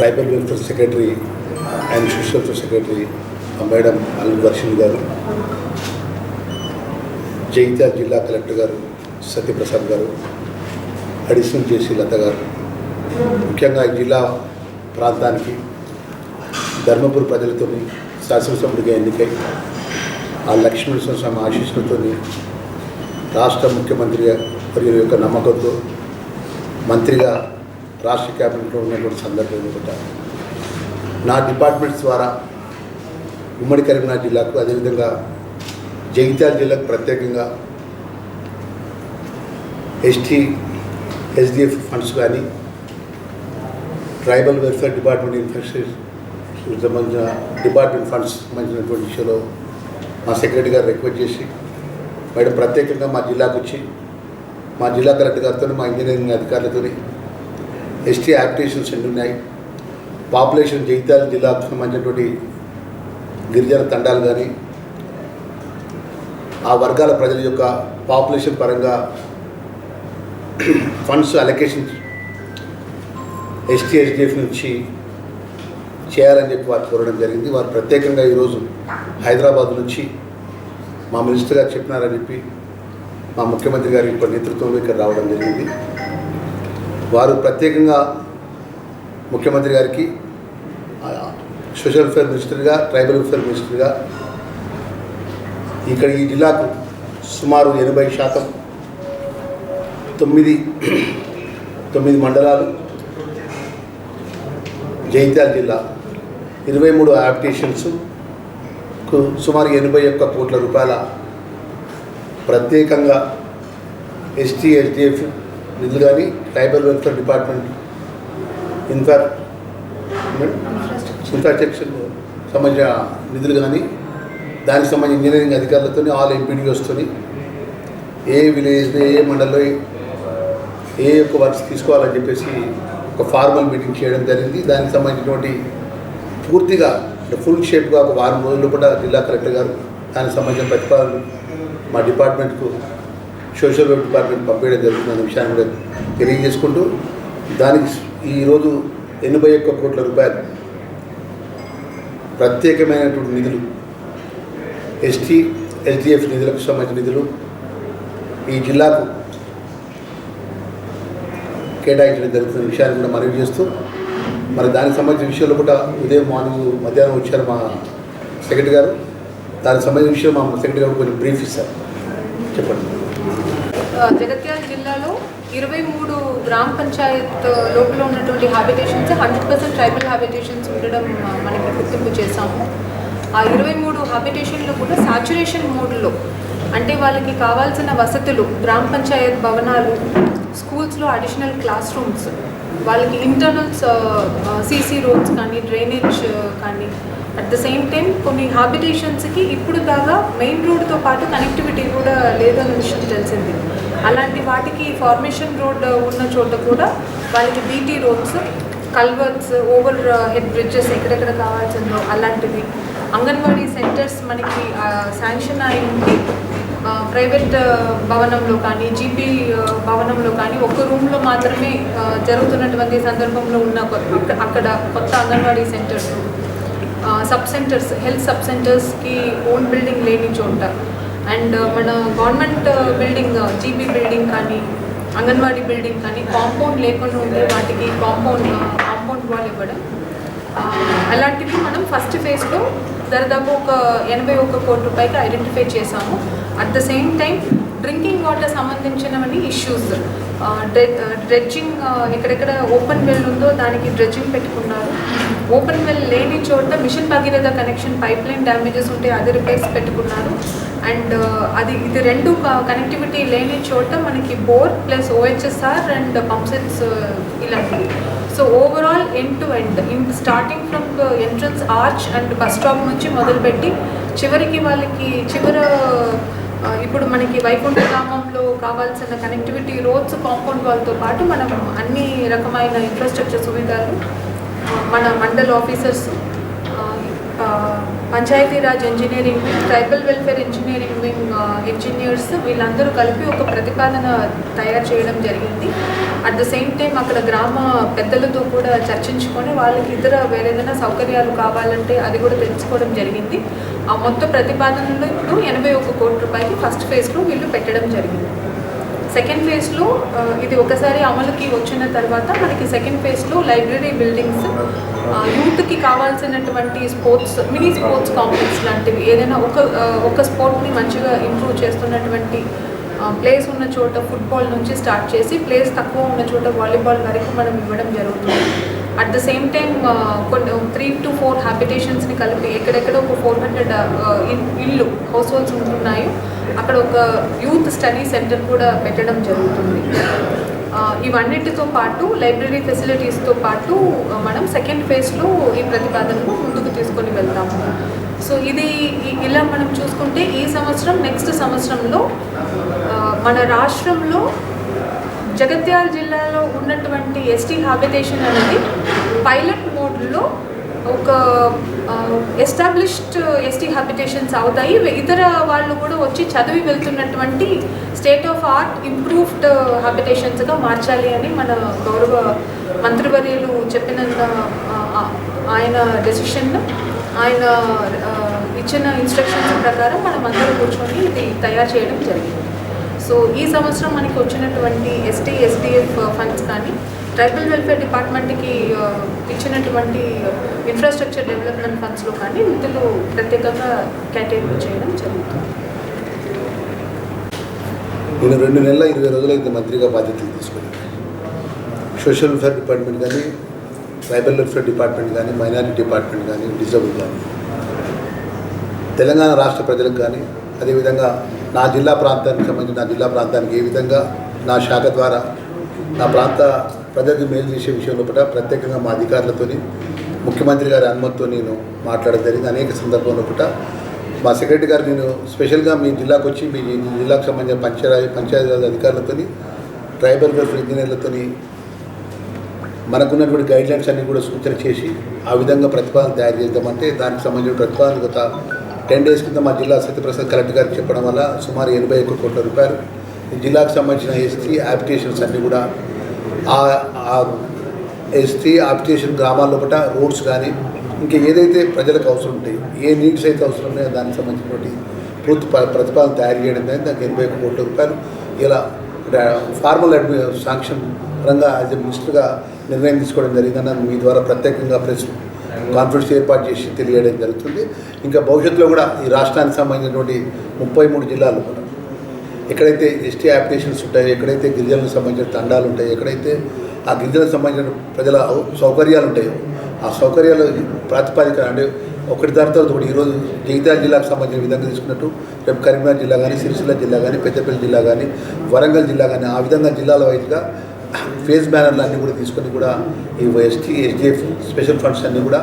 Tribal welfare secretary and social welfare secretary madam Allu Varshini garu Jagtial జిల్లా collector గారు సత్యప్రసాద్ గారు additional జేసీ లత గారు. ముఖ్యంగా ఈ జిల్లా ప్రాంతానికి ధర్మపురి ప్రజలతో శాసనసభ్యుడిగా ఎన్నికై ఆ లక్ష్మణ స్వామి ఆశీస్సులతో రాష్ట్ర ముఖ్యమంత్రిగా మరియు యొక్క నమ్మకంతో మంత్రిగా రాష్ట్ర క్యాబినెట్లో ఉన్నటువంటి సందర్భం కూడా నా డిపార్ట్మెంట్స్ ద్వారా ఉమ్మడి కరీంనగర్ జిల్లాకు అదేవిధంగా జగిత్యాల జిల్లాకు ప్రత్యేకంగా ఎస్టీ ఎస్డిఎఫ్ ఫండ్స్ కానీ ట్రైబల్ వెల్ఫేర్ డిపార్ట్మెంట్ ఇన్ఫ్రాస్ట్రక్చర్ సంబంధించిన డిపార్ట్మెంట్ ఫండ్స్ సంబంధించినటువంటి విషయంలో మా సెక్రటరీ గారు రిక్వెస్ట్ చేసి మేడం ప్రత్యేకంగా మా జిల్లాకు వచ్చి మా జిల్లా కలెక్టర్ గారితో మా ఇంజనీరింగ్ అధికారులతో ఎస్టీ యాప్లికేషన్స్ ఎన్ని ఉన్నాయి. పాపులేషన్ జగిత్యాల జిల్లాకు సంబంధించినటువంటి గిరిజన తండాలు కానీ ఆ వర్గాల ప్రజల యొక్క పాపులేషన్ పరంగా ఫండ్స్ అలొకేషన్ ఎస్టీ ఎస్డిఎఫ్ నుంచి చేయాలని చెప్పి వారు కోరడం జరిగింది. వారు ప్రత్యేకంగా ఈరోజు హైదరాబాద్ నుంచి మా మినిస్టర్ గారు చెప్పినారని చెప్పి మా ముఖ్యమంత్రి గారి యొక్క నేతృత్వంలో ఇక్కడ రావడం జరిగింది. వారు ప్రత్యేకంగా ముఖ్యమంత్రి గారికి సోషల్ వెల్ఫేర్ మినిస్టర్గా ట్రైబల్ వెల్ఫేర్ మినిస్టర్గా ఇక్కడ ఈ జిల్లాకు సుమారు ఎనభై శాతం తొమ్మిది తొమ్మిది మండలాలు జైత్యాల జిల్లా ఇరవై మూడు అప్లికేషన్స్కు సుమారు ఎనభై ఒక్క కోట్ల రూపాయల ప్రత్యేకంగా ఎస్టీ ఎస్డిఎఫ్ నిధులు కానీ tribal welfare department infra infrastructure సంబంధించిన నిధులు కానీ దానికి సంబంధించిన ఇంజనీరింగ్ అధికారులతో ఆల్ ఎంపీడీఓస్తో ఏ విలేజ్లో ఏ మండలంలో ఏ యొక్క వర్క్స్ తీసుకోవాలని చెప్పేసి ఒక ఫార్మల్ మీటింగ్ చేయడం జరిగింది. దానికి సంబంధించినటువంటి పూర్తిగా ఫుల్ షేప్గా ఒక వారం రోజుల కూడా జిల్లా కలెక్టర్ గారు దానికి సంబంధించిన ప్రతిపాదనలు మా డిపార్ట్మెంట్కు సోషల్ వెల్ఫేర్ డిపార్ట్మెంట్ పంపించడం జరుగుతున్న విషయాన్ని కూడా తెలియజేసుకుంటూ దానికి ఈరోజు ఎనభై ఒక్క కోట్ల రూపాయలు ప్రత్యేకమైనటువంటి నిధులు ఎస్టీ ఎస్డిఎఫ్ నిధులకు సంబంధించిన నిధులు ఈ జిల్లాకు కేటాయించడం జరుగుతున్న విషయాన్ని కూడా మనవి చేస్తూ మరి దానికి సంబంధించిన విషయంలో కూడా ఉదయం మార్నింగ్ మధ్యాహ్నం వచ్చారు మా సెక్రటరీ గారు. దానికి సంబంధించిన విషయం మా సెక్రటరీ గారు కొంచెం బ్రీఫ్ ఇస్తారు. చెప్పండి. జగత్యాల జిల్లాలో ఇరవై మూడు గ్రామ పంచాయత్ లోపల ఉన్నటువంటి habitations hundred percent tribal habitations ఉండడం మనకి గుర్తింపు చేశాము. ఆ ఇరవై మూడు హ్యాబిటేషన్లు కూడా సాచురేషన్ మోడ్లో అంటే వాళ్ళకి కావాల్సిన వసతులు గ్రామ పంచాయత్ భవనాలు స్కూల్స్లో అడిషనల్ క్లాస్ రూమ్స్ వాళ్ళకి ఇంటర్నల్స్ సీసీ రోడ్స్ కానీ డ్రైనేజ్ కానీ అట్ ద సేమ్ టైం కొన్ని హ్యాబిటేషన్స్కి ఇప్పుడు దాకా మెయిన్ రోడ్తో పాటు కనెక్టివిటీ కూడా లేదన్న విషయం తెలిసింది. అలాంటి వాటికి ఫార్మేషన్ రోడ్ uh, ఉన్న చోట కూడా వాళ్ళకి BT roads culverts over head bridges ఎక్కడెక్కడ కావాల్సిందో అలాంటివి. అంగన్వాడీ సెంటర్స్ మనకి uh, శాంక్షన్ అయి ఉంది ప్రైవేట్ uh, భవనంలో కానీ జీపీ భవనంలో కానీ ఒక్క రూమ్లో మాత్రమే జరుగుతున్నటువంటి సందర్భంలో ఉన్న అక్కడ కొత్త anganwadi centres sub centres health sub సెంటర్స్కి own building లేని చోట అండ్ మన గవర్నమెంట్ బిల్డింగ్ జీబీ బిల్డింగ్ కానీ అంగన్వాడీ బిల్డింగ్ కానీ కాంపౌండ్ లేకుండా ఉంటే వాటికి కాంపౌండ్ కాంపౌండ్ వాల్ ఇవ్వడం. అలాంటివి మనం ఫస్ట్ ఫేజ్లో దాదాపు ఒక ఎనభై ఒక్క కోటి రూపాయలు ఐడెంటిఫై చేశాము. At the same time drinking water సంబంధించినవన్నీ ఇష్యూస్ డ్రెడ్జింగ్ ఎక్కడెక్కడ ఓపెన్ వెల్ ఉందో దానికి డ్రెడ్జింగ్ పెట్టుకున్నారు. ఓపెన్ వెల్ లేని చోట mission Bhagiratha connection pipe line damages ఉంటే అది రిపేర్స్ పెట్టుకున్నారు. అండ్ అది ఇది రెండు కనెక్టివిటీ లేని చోట మనకి bore plus OHSR and pump sets ఇలాంటివి. So overall end to end in starting from entrance arch and bus stop నుంచి మొదలుపెట్టి చివరికి వాళ్ళకి చివర ఇప్పుడు మనకి వైకుంఠ గ్రామంలో కావాల్సిన కనెక్టివిటీ రోడ్స్ కాంపౌండ్ వాళ్ళతో పాటు మనం అన్ని రకమైన ఇన్ఫ్రాస్ట్రక్చర్ సువిధాలు మన mandal officers Panchayati Raj engineering wing tribal welfare engineering wing engineers వీళ్ళందరూ కలిపి ఒక ప్రతిపాదన తయారు చేయడం జరిగింది. అట్ ద సేమ్ టైం అక్కడ గ్రామ పెద్దలతో కూడా చర్చించుకొని వాళ్ళకి ఇతర వేరేదైనా సౌకర్యాలు కావాలంటే అది కూడా తెలుసుకోవడం జరిగింది. ఆ మొత్తం ప్రతిపాదనలో ఇప్పుడు ఎనభై ఒక కోటి రూపాయలు ఫస్ట్ ఫేజ్లో వీళ్ళు పెట్టడం జరిగింది. సెకండ్ ఫేజ్లో ఇది ఒకసారి అమలుకి వచ్చిన తర్వాత మనకి సెకండ్ ఫేజ్లో లైబ్రరీ బిల్డింగ్స్ యూత్కి కావాల్సినటువంటి స్పోర్ట్స్ మినీ స్పోర్ట్స్ కాంప్లెక్స్ లాంటివి ఏదైనా ఒక ఒక స్పోర్ట్ని మంచిగా ఇంప్రూవ్ చేస్తున్నటువంటి ప్లేస్ ఉన్న చోట ఫుట్బాల్ నుంచి స్టార్ట్ చేసి ప్లేస్ తక్కువ ఉన్న చోట వాలీబాల్ వరకు మనం ఇవ్వడం జరుగుతుంది. అట్ ద సేమ్ టైం కొన్ని త్రీ టు ఫోర్ హ్యాబిటేషన్స్ని కలిపి ఎక్కడెక్కడ ఒక ఫోర్ uh, హండ్రెడ్ ఇల్లు హౌస్ హోల్డ్స్ ఉంటున్నాయో. అక్కడ ఒక యూత్ స్టడీ సెంటర్ కూడా పెట్టడం జరుగుతుంది. ఇవన్నిటితో పాటు లైబ్రరీ ఫెసిలిటీస్తో పాటు మనం సెకండ్ ఫేజ్లో ఈ ప్రతిపాదనను ముందుకు తీసుకొని వెళ్తాము. సో ఇది ఇలా మనం చూసుకుంటే ఈ సంవత్సరం నెక్స్ట్ సంవత్సరంలో మన రాష్ట్రంలో జగత్యాల జిల్లాలో ఉన్నటువంటి ఎస్టీ హాబిటేషన్ అనేది పైలట్ మోడ్లో ఒక ఎస్టాబ్లిష్డ్ ఎస్టీ హాబిటేషన్స్ అవుతాయి. ఇతర వాళ్ళు కూడా వచ్చి చదివి వెళ్తున్నటువంటి స్టేట్ ఆఫ్ ఆర్ట్ ఇంప్రూవ్డ్ హాబిటేషన్స్గా మార్చాలి అని మన గౌరవ మంత్రివర్యులు చెప్పినంత ఆయన డెసిషన్ ఆయన ఇచ్చిన ఇన్స్ట్రక్షన్స్ ప్రకారం మనం అందరూ కూర్చొని ఇది తయారు చేయడం జరిగింది. సో ఈ సంవత్సరం మనకి వచ్చినటువంటి ఎస్టీ ఎస్డిఎఫ్ ఫండ్స్ కానీ ట్రైబల్ వెల్ఫేర్ డిపార్ట్మెంట్కి ఇచ్చినటువంటి ఇన్ఫ్రాస్ట్రక్చర్ డెవలప్మెంట్ ఫండ్స్లో కానీ నిధులు ప్రత్యేకంగా కేటాయింపు చేయడం జరుగుతుంది. నేను రెండు నెలల ఇరవై రోజులైతే మంత్రిగా బాధ్యతలు తీసుకున్నాను. సోషల్ వెల్ఫేర్ డిపార్ట్మెంట్ కానీ ట్రైబల్ వెల్ఫేర్ డిపార్ట్మెంట్ కానీ మైనారిటీ డిపార్ట్మెంట్ కానీ డిజబుల్ కానీ తెలంగాణ రాష్ట్ర ప్రజలకు కానీ అదేవిధంగా నా జిల్లా ప్రాంతానికి సంబంధించి నా జిల్లా ప్రాంతానికి ఏ విధంగా నా శాఖ ద్వారా నా ప్రాంత ప్రజలకు మేలు చేసే విషయంలో కూడా ప్రత్యేకంగా మా అధికారులతోని ముఖ్యమంత్రి గారి అనుమతితో నేను మాట్లాడడం జరిగింది. అనేక సందర్భంలో కూడా మా సెక్రటరీ గారు నేను స్పెషల్గా మీ జిల్లాకు వచ్చి మీ జిల్లాకు సంబంధించిన పంచాయతీ పంచాయతీరాజ్ అధికారులతోని ట్రైబల్ వెల్ఫేర్ ఇంజనీర్లతో మనకున్నటువంటి గైడ్ లైన్స్ అన్ని కూడా సూచన చేసి ఆ విధంగా ప్రతిపాదన తయారు చేద్దామంటే దానికి సంబంధించిన ప్రతిపాదన గత టెన్ డేస్ కింద మా జిల్లా సత్యప్రసాద్ కలెక్టర్ గారికి చెప్పడం వల్ల సుమారు ఎనభై ఒక్క కోట్ల రూపాయలు ఈ జిల్లాకు సంబంధించిన ఎస్టీ అప్లికేషన్స్ అన్నీ కూడా ఆ ఎస్టీ అప్లికేషన్ గ్రామాల్లో పట్ల రోడ్స్ కానీ ఇంకా ఏదైతే ప్రజలకు అవసరం ఉంటాయి ఏ నీడ్స్ అయితే అవసరం ఉన్నాయో దానికి సంబంధించినటువంటి పూర్తి ప్రతిపాదన తయారు చేయడం కానీ దానికి ఎనభై ఒక్క కోట్ల రూపాయలు ఇలా ఫార్మల్ అడ్మి శాంక్షన్ పరంగా యాజ్ ఎ మినిస్టర్గా నిర్ణయం తీసుకోవడం జరిగిందని మీ ద్వారా ప్రత్యేకంగా ప్రెస్ కాన్ఫరెన్స్ ఏర్పాటు చేసి తెలియడం జరుగుతుంది. ఇంకా భవిష్యత్తులో కూడా ఈ రాష్ట్రానికి సంబంధించినటువంటి ముప్పై మూడు జిల్లాలు కూడా ఎక్కడైతే ఎస్టీ అప్లికేషన్స్ ఉంటాయో ఎక్కడైతే గిరిజనులకు సంబంధించిన తండాలు ఉంటాయో ఎక్కడైతే ఆ గిరిజనులకు సంబంధించిన ప్రజల సౌకర్యాలు ఉంటాయో ఆ సౌకర్యాలు ప్రాతిపాదిక అంటే ఒకటి దాని తర్వాత ఒకటి ఈరోజు జగిత్యాల జిల్లాకు సంబంధించిన విధంగా తీసుకున్నట్టు రేపు కరీంనగర్ జిల్లా కానీ సిరిసిల్ల జిల్లా కానీ పెద్దపల్లి జిల్లా కానీ వరంగల్ జిల్లా కానీ ఆ విధంగా జిల్లాల వైజ్గా ఫేస్ బ్యానర్లు అన్నీ కూడా తీసుకొని కూడా ఈ ఎస్టీ ఎస్డిఎఫ్ స్పెషల్ ఫండ్స్ అన్నీ కూడా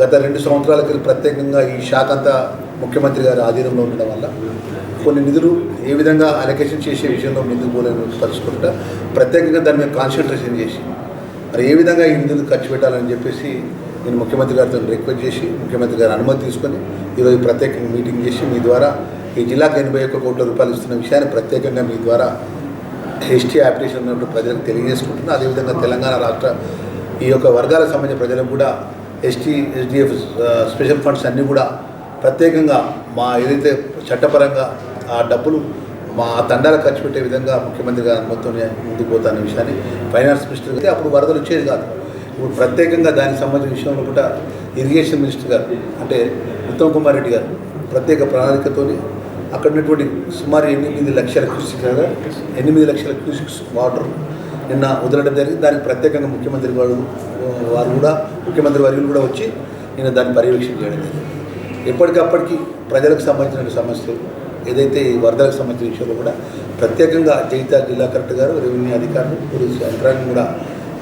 గత రెండు సంవత్సరాల క్రితం ప్రత్యేకంగా ఈ శాఖ అంతా ముఖ్యమంత్రి గారి ఆధీనంలో ఉండడం వల్ల కొన్ని నిధులు ఏ విధంగా అలొకేషన్ చేసే విషయంలో ముందుకు పోలేని పరుచుకుంటా ప్రత్యేకంగా దాని మీద కాన్సన్ట్రేషన్ చేసి మరి ఏ విధంగా ఈ నిధులు ఖర్చు పెట్టాలని చెప్పేసి నేను ముఖ్యమంత్రి గారితో రిక్వెస్ట్ చేసి ముఖ్యమంత్రి గారి అనుమతి తీసుకొని ఈరోజు ప్రత్యేకంగా మీటింగ్ చేసి మీ ద్వారా ఈ జిల్లాకు ఎనభై ఒక్క కోట్ల రూపాయలు ఇస్తున్న విషయాన్ని ప్రత్యేకంగా మీ ద్వారా హిస్టరీ అప్లికేషన్ ఉన్నప్పుడు ప్రజలకు తెలియజేసుకుంటున్నా. అదేవిధంగా తెలంగాణ రాష్ట్ర ఈ యొక్క వర్గాలకు సంబంధించిన ప్రజలకు కూడా ఎస్టీ ఎస్డిఎఫ్ స్పెషల్ ఫండ్స్ అన్నీ కూడా ప్రత్యేకంగా మా ఏదైతే చట్టపరంగా ఆ డబ్బులు మా తండాలకు ఖర్చు పెట్టే విధంగా ముఖ్యమంత్రి గారి అనుమతితోనే ముందుకు పోతాన్న విషయాన్ని ఫైనాన్స్ మినిస్టర్ అయితే అప్పుడు వరదలు వచ్చేది కాదు. ఇప్పుడు ప్రత్యేకంగా దానికి సంబంధించిన విషయంలో కూడా ఇరిగేషన్ మినిస్టర్ గారు అంటే ఉత్తమ్ కుమార్ రెడ్డి గారు ప్రత్యేక ప్రణాళికతోని అక్కడ ఉన్నటువంటి సుమారు ఎనిమిది లక్షల క్యూసిక్ కదా ఎనిమిది లక్షల క్యూసిక్స్ వాటర్ నిన్న వదలడం జరిగింది. దానికి ప్రత్యేకంగా ముఖ్యమంత్రి వారు వారు కూడా ముఖ్యమంత్రి వర్యులు కూడా వచ్చి నేను దాన్ని పర్యవేక్షణ చేయడం జరిగింది. ఎప్పటికప్పటికి ప్రజలకు సంబంధించిన సమస్యలు ఏదైతే ఈ వరదలకు సంబంధించిన విషయంలో కూడా ప్రత్యేకంగా జగిత్యాల జిల్లా కలెక్టర్ గారు రెవెన్యూ అధికారులు పోలీసు యంత్రాంగం కూడా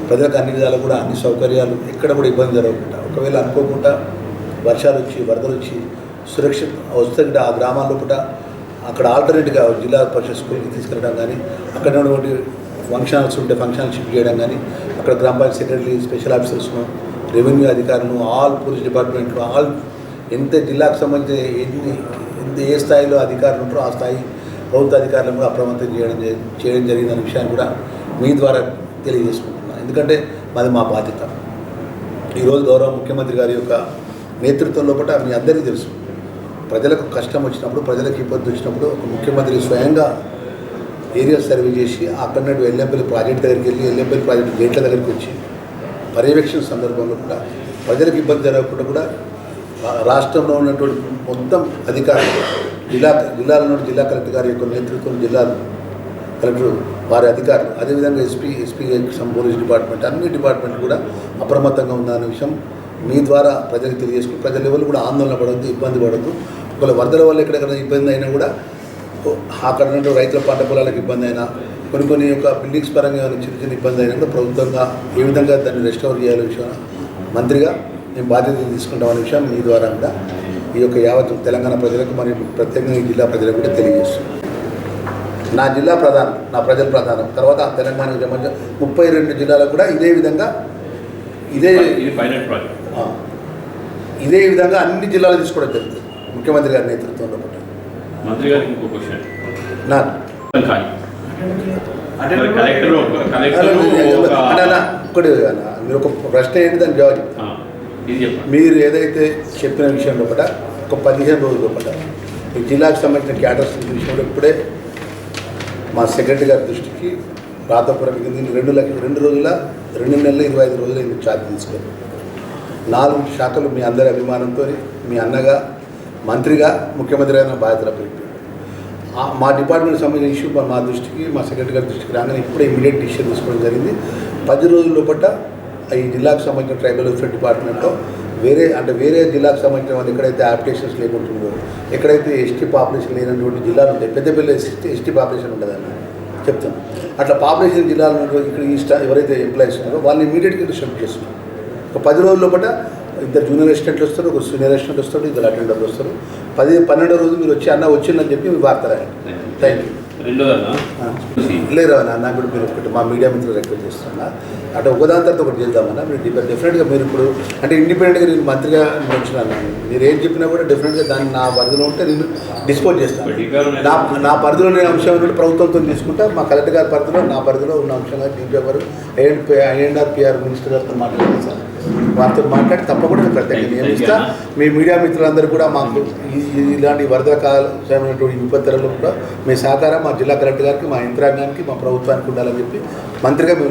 ప్రజలకు అన్ని విధాలు కూడా అన్ని సౌకర్యాలు ఎక్కడ కూడా ఇబ్బంది జరగకుండా ఒకవేళ అనుకోకుండా వర్షాలు వచ్చి వరదలు వచ్చి సురక్షిత వస్తుంటే ఆ గ్రామాల్లో కూడా అక్కడ ఆల్టర్నేట్గా జిల్లా పరిషత్ స్కూల్కి తీసుకెళ్ళడం కానీ అక్కడ ఉన్నటువంటి ఫంక్షన్ హాల్స్ ఉంటే ఫంక్షన్ హాల్ షిఫ్ట్ చేయడం కానీ అక్కడ గ్రామ పంచాయతీ సెక్రటరీ స్పెషల్ ఆఫీసర్స్ను రెవెన్యూ అధికారులు ఆల్ పోలీస్ డిపార్ట్మెంట్లు ఆల్ ఎంత జిల్లాకు సంబంధించి ఎన్ని ఎంత ఏ స్థాయిలో అధికారులు ఉంటారో ఆ స్థాయి ప్రభుత్వ అధికారులను కూడా అప్రమత్తం చేయడం చేయడం జరిగిందనే విషయాన్ని కూడా మీ ద్వారా తెలియజేసుకుంటున్నాను. ఎందుకంటే మాది మా బాధ్యత. ఈరోజు గౌరవ ముఖ్యమంత్రి గారి యొక్క నేతృత్వం లోపల మీ అందరికీ తెలుసు. ప్రజలకు కష్టం వచ్చినప్పుడు ప్రజలకు ఇబ్బంది వచ్చినప్పుడు ఒక ముఖ్యమంత్రి స్వయంగా ఏరియా సర్వే చేసి అక్కడ నుండి ఎల్లంపల్లి ప్రాజెక్ట్ దగ్గరికి వెళ్ళి ఎల్లంపల్లి ప్రాజెక్ట్ గేట్ల దగ్గరికి వచ్చి పర్యవేక్షణ సందర్భంలో కూడా ప్రజలకు ఇబ్బంది జరగకుండా కూడా రాష్ట్రంలో ఉన్నటువంటి మొత్తం అధికారులు జిల్లా జిల్లాలో జిల్లా కలెక్టర్ గారి యొక్క నేతృత్వం జిల్లా కలెక్టర్ వారి అధికారులు అదేవిధంగా ఎస్పీ ఎస్పీ పోలీస్ డిపార్ట్మెంట్ అన్ని డిపార్ట్మెంట్ కూడా అప్రమత్తంగా ఉందనే విషయం మీ ద్వారా ప్రజలకు తెలియజేసుకుని ప్రజలు ఎవరు కూడా ఆందోళన పడవద్దు ఇబ్బంది పడద్దు. ఒకవేళ వరదల వల్ల ఎక్కడెక్కడ ఇబ్బంది అయినా కూడా అక్కడ ఉన్న రైతుల పంట పొలాలకు ఇబ్బంది అయినా కొన్ని కొన్ని యొక్క బిల్డింగ్స్ పరంగా చిన్న చిన్న ఇబ్బంది అయినా కూడా ప్రభుత్వంగా ఏ విధంగా దాన్ని రెస్టోర్ చేయాలనే విషయం మంత్రిగా మేము బాధ్యత తీసుకుంటామనే విషయం మీ ద్వారా కూడా ఈ యొక్క యావత్ తెలంగాణ ప్రజలకు మరియు ప్రత్యేకంగా ఈ జిల్లా ప్రజలకు కూడా తెలియజేస్తున్నాం నా జిల్లా ప్రధానం నా ప్రజల ప్రధానం. తర్వాత తెలంగాణ ముప్పై రెండు జిల్లాలకు కూడా ఇదే విధంగా ఇదే ఇది పైలట్ ప్రాజెక్ట్ ఇదే విధంగా అన్ని జిల్లాలు తీసుకోవడం జరుగుతుంది ముఖ్యమంత్రి గారి నేతృత్వంలో. మంత్రి గారికి ఇంకో క్వశ్చన్ నా ఒకటి మీరు ఒక ప్రశ్న ఏంటి దాని జవాబు మీరు ఏదైతే చెప్పిన విషయం లోపల ఒక పదిహేను రోజుల లోపల ఈ జిల్లాకు సంబంధించిన క్యాటర్స్ విషయంలో ఇప్పుడే మా సెక్రటరీ గారి దృష్టికి రాతపురం కింద రెండు లక్ష రెండు రోజుల రెండు నెలల ఇరవై ఐదు రోజులు ఇది ఛార్జ్ తీసుకొని నాలుగు శాఖలు మీ అందరి అభిమానంతో మీ అన్నగా మంత్రిగా ముఖ్యమంత్రి అయిన బాధ్యతలు పెట్టి మా డిపార్ట్మెంట్ సంబంధించిన ఇష్యూ మా- దృష్టికి మా సెక్రటరీ గారి దృష్టికి రాగానే ఇప్పుడే ఇమీడియట్ డిసిషన్ తీసుకోవడం జరిగింది. పది రోజుల లోపల ఈ జిల్లాకు సంబంధించిన ట్రైబల్ వెల్ఫేర్ డిపార్ట్మెంట్లో వేరే అంటే వేరే జిల్లాకు సంబంధించిన వాళ్ళు ఎక్కడైతే అప్లికేషన్స్ లేకుంటుందో ఎక్కడైతే ఎస్టీ పాపులేషన్ లేనటువంటి జిల్లాలు ఉంటాయి పెద్ద పెద్ద ఎస్టీ ఎస్టీ పాపులేషన్ ఉండదన్న చెప్తాను. అట్లా పాపులేషన్ జిల్లాలో ఇక్కడ ఈ స్టా ఎవరైతే ఎంప్లాయీస్ ఉన్నారో వాళ్ళని ఇమీడియట్గా షిఫ్ట్ చేస్తున్నారు. ఒక పది రోజుల లోపల ఇద్దరు జూనియర్ అసిస్టెంట్లు వస్తారు ఒక సీనియర్ అసిస్టెంట్ వస్తారు ఇద్దరు అటెండర్లు వస్తారు. పది పన్నెండో రోజు మీరు వచ్చి అన్న వచ్చిందని చెప్పి మీ వార్త రాయండి. థ్యాంక్ యూ లేరు అన్న నాకు కూడా మీరు ఒకటి మా మీడియా మిత్రులు రిక్వెస్ట్ చేస్తున్నా. అంటే ఒకదాని తర్వాత ఒకటి చేద్దామన్నా మీరు డెఫినెట్గా మీరు ఇప్పుడు అంటే ఇండిపెండెంట్గా నేను మంత్రిగా వచ్చినాను మీరు ఏం చెప్పినా కూడా డెఫినెట్గా దాన్ని నా పరిధిలో ఉంటే నేను డిస్పోజ్ చేస్తాను. నా నా పరిధిలో అంశం నుండి ప్రభుత్వంతో తీసుకుంటా మా కలెక్టర్ గారి పరిధిలో నా పరిధిలో ఉన్న అంశంగా డిపి గారు ఐఎన్ఆర్ పిఆర్ మినిస్టర్ గారితో మాట్లాడారు సార్. వారితో మాట్లాడి తప్పకుండా ప్రత్యేకంగా నియమిస్తా మీ మీడియా మిత్రులందరూ కూడా మాకు ఇలాంటి వరద కాలమైనటువంటి విపత్తులలో కూడా మీ సహకారం మా జిల్లా కలెక్టర్ గారికి మా యంత్రాంగానికి మా ప్రభుత్వానికి ఉండాలని చెప్పి మంత్రిగా